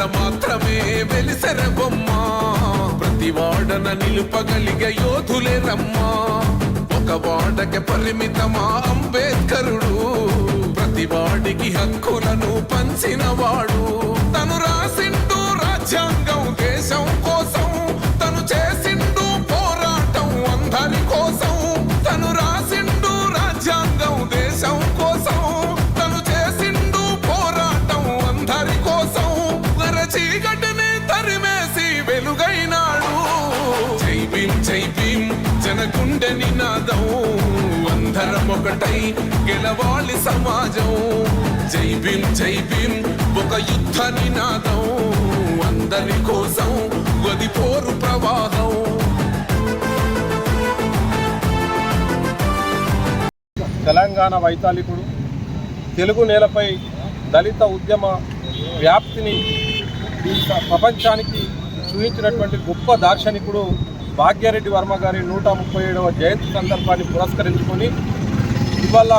వాడల మాత్రమే వెలిసెర బొమ్మ ప్రతి వాడన నిలుపగలిగే యోధులే రమ్మా ఒక వాడకి పరిమితమా అంబేద్కరుడు. ప్రతి వాడికి హక్కులను పంచినవాడు. జనగుండె నినాదం అందరం ఒకటై గెలవాలి సమాజం. జై భీం జై భీం ఒక యుద్ధ నినాదం అందరి కోసం గది పోరు ప్రవాహం. తెలంగాణ వైతాళికుడు తెలుగు నేలపై దళిత ఉద్యమ వ్యాప్తిని ప్రపంచానికి చూపించినటువంటి గొప్ప దార్శనికుడు భాగ్యారెడ్డి వర్మ గారి నూట ముప్పై ఏడవ జయంతి సందర్భాన్ని పురస్కరించుకొని ఇవాళ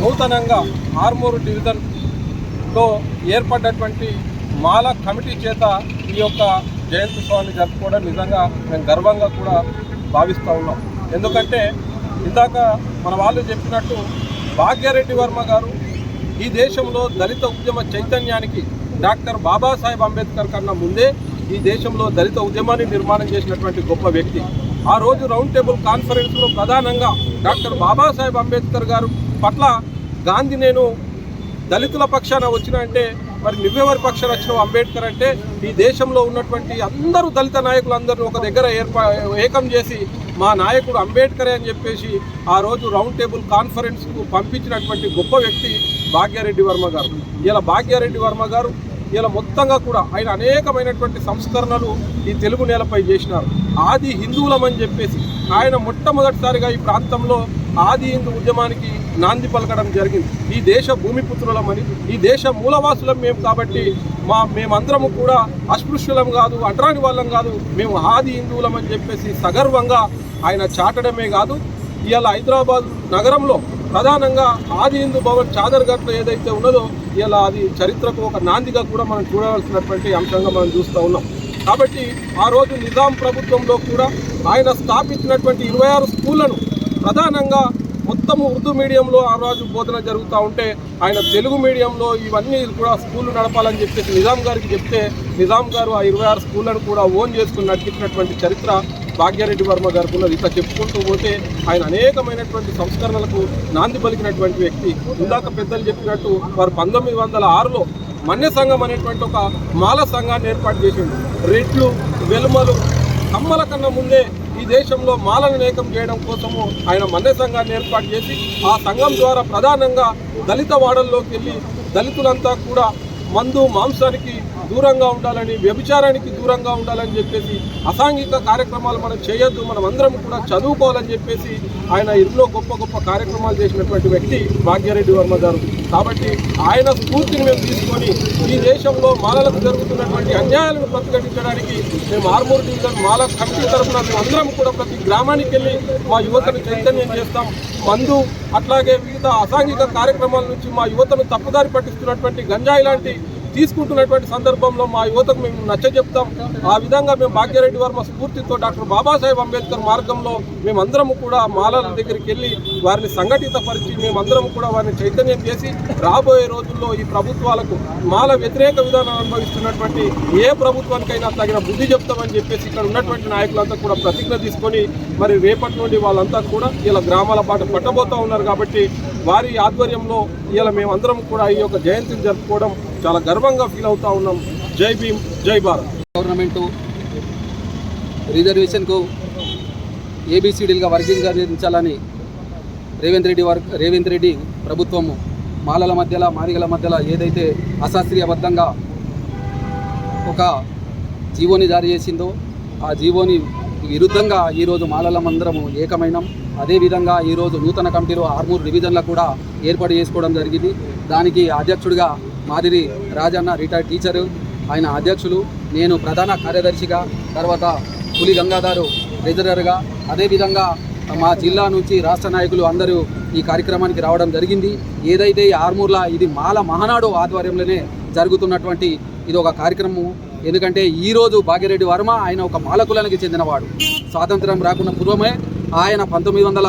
నూతనంగా ఆర్మూరు డివిజన్లో ఏర్పడ్డటువంటి మాల కమిటీ చేత ఈ యొక్క జయంత్యోత్సవాన్ని జరుపుకోవడం నిజంగా మేము గర్వంగా కూడా భావిస్తూ ఉన్నాం. ఎందుకంటే ఇందాక మన వాళ్ళు చెప్పినట్టు భాగ్యారెడ్డి వర్మ గారు ఈ దేశంలో దళిత ఉద్యమ చైతన్యానికి డాక్టర్ బాబాసాహెబ్ అంబేద్కర్ కన్నా ముందే ఈ దేశంలో దళిత ఉద్యమాన్ని నిర్మాణం చేసినటువంటి గొప్ప వ్యక్తి. ఆ రోజు రౌండ్ టేబుల్ కాన్ఫరెన్స్లో ప్రధానంగా డాక్టర్ బాబాసాహెబ్ అంబేద్కర్ గారు పట్ల గాంధీ నేను దళితుల పక్షాన వచ్చిన అంటే మరి నువ్వెవరి పక్షాన వచ్చినావు అంబేద్కర్ అంటే ఈ దేశంలో ఉన్నటువంటి అందరూ దళిత నాయకులందరూ ఒక దగ్గర ఏర్పా ఏకం చేసి మా నాయకుడు అంబేద్కరే అని చెప్పేసి ఆ రోజు రౌండ్ టేబుల్ కాన్ఫరెన్స్కు పంపించినటువంటి గొప్ప వ్యక్తి భాగ్యారెడ్డి వర్మ గారు. ఇలా భాగ్యారెడ్డి వర్మ గారు ఇలా మొత్తంగా కూడా ఆయన అనేకమైనటువంటి సంస్కరణలు ఈ తెలుగు నేలపై చేసినారు. ఆది హిందువులమని చెప్పేసి ఆయన మొట్టమొదటిసారిగా ఈ ప్రాంతంలో ఆది హిందూ ఉద్యమానికి నాంది పలకడం జరిగింది. ఈ దేశ భూమిపుత్రులమని ఈ దేశ మూలవాసులం మేము కాబట్టి మా మేమందరము కూడా అస్పృశ్యులం కాదు అటరాని వాళ్ళం కాదు మేము ఆది హిందువులం అని చెప్పేసి సగర్వంగా ఆయన చాటడమే కాదు. ఇవాళ హైదరాబాద్ నగరంలో ప్రధానంగా ఆది హిందూ భవన్ చాదర్ఘట్లో ఏదైతే ఉన్నదో ఇలా అది చరిత్రకు ఒక నాందిగా కూడా మనం చూడవలసినటువంటి అంశంగా మనం చూస్తూ ఉన్నాం. కాబట్టి ఆ రోజు నిజాం ప్రభుత్వంలో కూడా ఆయన స్థాపించినటువంటి ఇరవై ఆరు స్కూళ్ళను ప్రధానంగా మొత్తం ఉర్దూ మీడియంలో ఆ రోజు బోధన జరుగుతూ ఉంటే ఆయన తెలుగు మీడియంలో ఇవన్నీ కూడా స్కూళ్ళు నడపాలని చెప్పేసి నిజాం గారికి చెప్తే నిజాం గారు ఆ ఇరవై ఆరు స్కూళ్ళను కూడా ఓన్ చేసుకుని నడిపించినటువంటి చరిత్ర భాగ్యారెడ్డి వర్మ గారికి ఉన్నది ఇట్లా చెప్పుకుంటూ పోతే ఆయన అనేకమైనటువంటి సంస్కరణలకు నాంది పలికినటువంటి వ్యక్తి. ఇందాక పెద్దలు చెప్పినట్టు వారు పంతొమ్మిది వందల ఆరులో మన్య సంఘం అనేటువంటి ఒక మాల సంఘాన్ని ఏర్పాటు చేసిండు. రెడ్లు వెలుమలు కమ్మల కన్నా ముందే ఈ దేశంలో మాలను ఏకం చేయడం కోసము ఆయన మన్య సంఘాన్ని ఏర్పాటు చేసి ఆ సంఘం ద్వారా ప్రధానంగా దళిత వాడల్లోకి వెళ్ళి దళితులంతా కూడా మందు మాంసానికి దూరంగా ఉండాలని వ్యభిచారానికి దూరంగా ఉండాలని చెప్పేసి అసాంఘిక కార్యక్రమాలు మనం చేయొద్దు మనం అందరం కూడా చదువుకోవాలని చెప్పేసి ఆయన ఎన్నో గొప్ప గొప్ప కార్యక్రమాలు చేసినటువంటి వ్యక్తి భాగ్యారెడ్డి వర్మ గారు. కాబట్టి ఆయన స్ఫూర్తిని మేము తీసుకొని ఈ దేశంలో మాలలకు జరుగుతున్నటువంటి అన్యాయాలను ప్రతిఘటించడానికి మేము ఆర్మూర్ డివిజన్ మాల కమిటీ తరఫున అందరం కూడా ప్రతి గ్రామానికి వెళ్ళి మా యువతను చైతన్యం చేస్తాం. మందు అట్లాగే వివిధ అసాంఘిక కార్యక్రమాల నుంచి మా యువతను తప్పుదారి పట్టిస్తున్నటువంటి గంజాయి లాంటి తీసుకుంటున్నటువంటి సందర్భంలో మా యువతకు మేము నచ్చజెప్తాం ఆ విధంగా మేము భాగ్యరెడ్డి వర్మ స్ఫూర్తితో డాక్టర్ బాబాసాహెబ్ అంబేద్కర్ మార్గంలో మేమందరం కూడా మాలల దగ్గరికి వెళ్ళి వారిని సంఘటితపరిచి మేమందరం కూడా వారిని చైతన్యం చేసి రాబోయే రోజుల్లో ఈ ప్రభుత్వాలకు మాల వ్యతిరేక విధానం అనుభవిస్తున్నటువంటి ఏ ప్రభుత్వానికైనా తగిన బుద్ధి చెప్తామని చెప్పేసి ఇక్కడ ఉన్నటువంటి నాయకులంతా కూడా ప్రతిజ్ఞ తీసుకొని మరి రేపటి నుండి వాళ్ళంతా కూడా ఇలా గ్రామాల పాట పట్టబోతూ ఉన్నారు కాబట్టి వారి ఆధ్వర్యంలో ఇలా మేమందరం కూడా ఈ యొక్క జయంతిని జరుపుకోవడం చాలా గర్వంగా ఫీల్ అవుతా ఉన్నాం. జై భీమ్ జై భారత్. గవర్నమెంటు రిజర్వేషన్కు ఏబిసిడీలుగా వర్గీకరించాలని రేవంత్ రెడ్డి వర్గ రేవంత్ రెడ్డి ప్రభుత్వము మాలల మధ్యలో మాదిగల మధ్యలో ఏదైతే అశాస్త్రీయబద్ధంగా ఒక జీవోని జారీ చేసిందో ఆ జీవోని విరుద్ధంగా ఈరోజు మాలల మందరము ఏకమైనం. అదేవిధంగా ఈరోజు నూతన కమిటీలో ఆర్మూర్ డివిజన్లో కూడా ఏర్పాటు చేసుకోవడం జరిగింది. దానికి అధ్యక్షుడిగా మాదిరి రాజన్న రిటైర్డ్ టీచరు ఆయన అధ్యక్షులు నేను ప్రధాన కార్యదర్శిగా తర్వాత పులి గంగాధరు ట్రెజరర్గా అదేవిధంగా మా జిల్లా నుంచి రాష్ట్ర నాయకులు అందరూ ఈ కార్యక్రమానికి రావడం జరిగింది. ఏదైతే ఈ ఆర్మూర్లా ఇది మాల మహానాడు ఆధ్వర్యంలోనే జరుగుతున్నటువంటి ఇది ఒక కార్యక్రమం ఎందుకంటే ఈరోజు భాగ్యరెడ్డి వర్మ ఆయన ఒక మాల కులానికి చెందినవాడు. స్వాతంత్రం రాకున్న పూర్వమే ఆయన పంతొమ్మిది వందల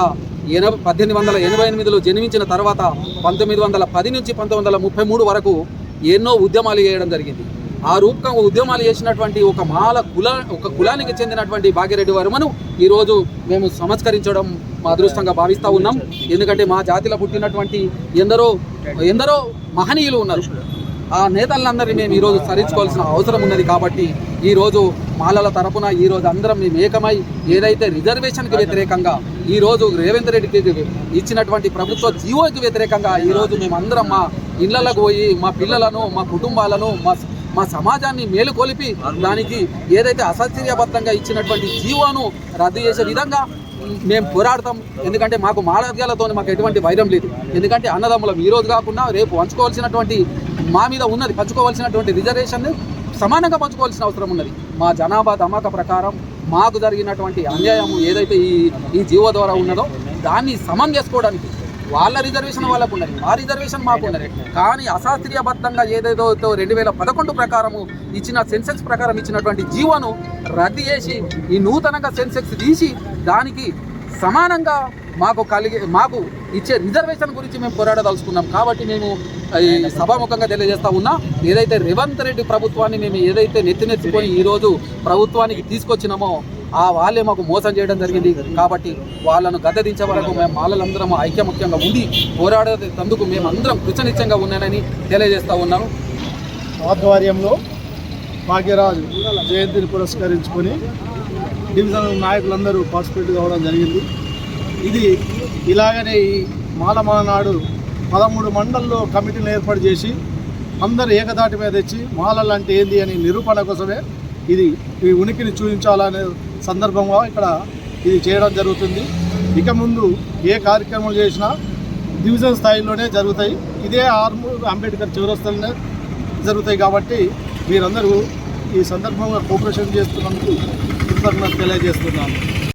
ఎనభై పద్దెనిమిది వందల ఎనభై ఎనిమిదిలో జన్మించిన తర్వాత పంతొమ్మిది వందల పది నుంచి పంతొమ్మిది వందల ముప్పై మూడు వరకు ఎన్నో ఉద్యమాలు చేయడం జరిగింది. ఆ రూపకం ఉద్యమాలు చేసినటువంటి ఒక మాల కుల ఒక కులానికి చెందినటువంటి భాగ్యరెడ్డి వర్మను ఈరోజు మేము సంస్కరించడం మా అదృష్టంగా భావిస్తూ ఉన్నాం. ఎందుకంటే మా జాతిలో పుట్టినటువంటి ఎందరో ఎందరో మహనీయులు ఉన్నారు. ఆ నేతలందరినీ మేము ఈరోజు సరించుకోవాల్సిన అవసరం ఉన్నది కాబట్టి ఈరోజు మాలల తరపున ఈరోజు అందరం మేము ఏకమై ఏదైతే రిజర్వేషన్కి వ్యతిరేకంగా ఈరోజు రేవంత్ రెడ్డికి ఇచ్చినటువంటి ప్రభుత్వ జీవోకి వ్యతిరేకంగా ఈరోజు మేము అందరం మా ఇళ్ళకు పోయి మా పిల్లలను మా కుటుంబాలను మా మా సమాజాన్ని మేలుకొలిపి దానికి ఏదైతే అసత్యబద్ధంగా ఇచ్చినటువంటి జీవోను రద్దు చేసే విధంగా మేము పోరాడతాం. ఎందుకంటే మాకు మాలవ్యాలతో మాకు ఎటువంటి వైరం లేదు. ఎందుకంటే అన్నదమ్ములం ఈ రోజు కాకుండా రేపు పంచుకోవాల్సినటువంటి మా మీద ఉన్నది పంచుకోవాల్సినటువంటి రిజర్వేషన్ సమానంగా పంచుకోవాల్సిన అవసరం ఉన్నది. మా జనాభా ధమాక ప్రకారం మాకు జరిగినటువంటి అన్యాయం ఏదైతే ఈ ఈ జీవో ద్వారా ఉన్నదో దాన్ని సమం చేసుకోవడానికి వాళ్ళ రిజర్వేషన్ వాళ్ళకు ఉన్నది. మా రిజర్వేషన్ మాకు ఉన్నది. కానీ అశాస్త్రీయబద్ధంగా ఏదేదో రెండు వేల పదకొండు ప్రకారము ఇచ్చిన సెన్సెక్స్ ప్రకారం ఇచ్చినటువంటి జీవోను రద్దు చేసి ఈ నూతనంగా సెన్సెక్స్ తీసి దానికి సమానంగా మాకు కలిగే మాకు ఇచ్చే రిజర్వేషన్ గురించి మేము పోరాడదలుచుకున్నాం. కాబట్టి మేము ఈ సభాముఖంగా తెలియజేస్తా ఉన్నా ఏదైతే రేవంత్ రెడ్డి ప్రభుత్వాన్ని మేము ఏదైతే నెత్తినెత్తుకొని ఈరోజు ప్రభుత్వానికి తీసుకొచ్చినామో ఆ వాళ్ళే మాకు మోసం చేయడం జరిగింది. కాబట్టి వాళ్ళను గద్దదించే వరకు మేము వాళ్ళందరం ఐక్యముఖ్యంగా ఉండి పోరాడేందుకు మేము అందరం కృతనిశ్చయంగా ఉన్నానని తెలియజేస్తా ఉన్నాను. ఆధ్వర్యంలో భాగ్యరాజు జయంతిని పురస్కరించుకొని డివిజన్ నాయకులందరూ పార్టిసిపేట్ కావడం జరిగింది. ఇది ఇలాగనే ఈ మాలమానాడు పదమూడు మండల్లో కమిటీని ఏర్పాటు చేసి అందరు ఏకదాటి మీద తెచ్చి మాలలు అంటే ఏంది అని నిరూపణ కోసమే ఇది ఈ ఉనికిని చూపించాలనే సందర్భంగా ఇక్కడ ఇది చేయడం జరుగుతుంది. ఇక ముందు ఏ కార్యక్రమాలు చేసినా డివిజన్ స్థాయిలోనే జరుగుతాయి. ఇదే ఆర్మూర్ అంబేద్కర్ చౌరస్తాలోనే జరుగుతాయి కాబట్టి మీరందరూ ఈ సందర్భంగా కోఆపరేషన్ చేస్తున్నందుకు కృతజ్ఞత తెలియజేస్తున్నాను.